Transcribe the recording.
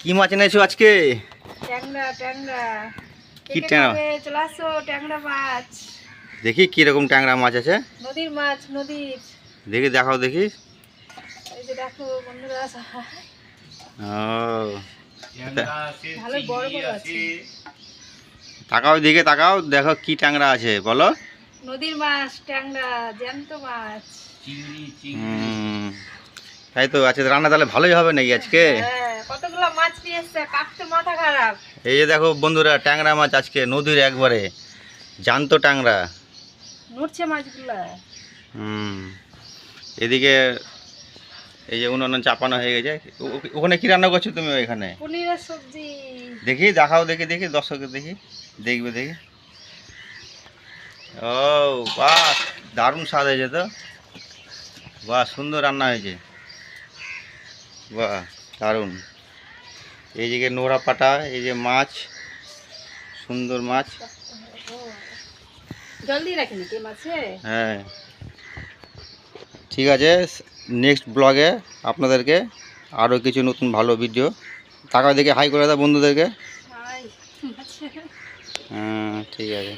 কি মাছ এনেছো আজকে? ট্যাংরা ট্যাংরা। কি কে ট্যাংরা? চলে আসো ট্যাংরা মাছ। দেখি কীরকম ট্যাংরা মাছ আছে। নদীর মাছ নদীর। দেখি দেখাও দেখি। এই যে দেখো বন্ধুরা ও। ভালো বড় বড় আছে। তাকাও দিকে তাকাও দেখো কি ট্যাংরা আছে বলো। নদীর মাছ ট্যাংরা জ্যান্ত মাছ। তাই তো আজকে রান্না তাহলে ভালোই হবে নাকি আজকে? হ্যাঁ কতগুলো মাছ নিয়ে এসছে কাটতে মাথা খারাপ। এই যে দেখো বন্ধুরা ট্যাংরা মাছ আজকে নদীর একবারে জ্যান্ত ট্যাংরা। নড়ছে মাছগুলা। হুম এদিকে এই যে উনুন চাপানো হয়ে গেছে। ওখানে কি রান্না করছ তুমি ওইখানে? পনিরের সবজি। দেখি দেখাও দেখি দেখি দর্শকে দেখি দেখবে দেখি। ও বাহ দারুণ স্বাদ হয়েছে তো। বাহ সুন্দর রান্না হয়েছে। বাহ দারুণ। এই যে নোড়া পাটা এই যে মাছ সুন্দর মাছ। জলদি রাখিনি কে মাছে? হ্যাঁ। ঠিক আছে নেক্সট ব্লগে আপনাদেরকে আরও কিছু নতুন ভালো ভিডিও টাকা দেখে হাই করে দাও বন্ধুদেরকে। হাই হ্যাঁ ঠিক আছে।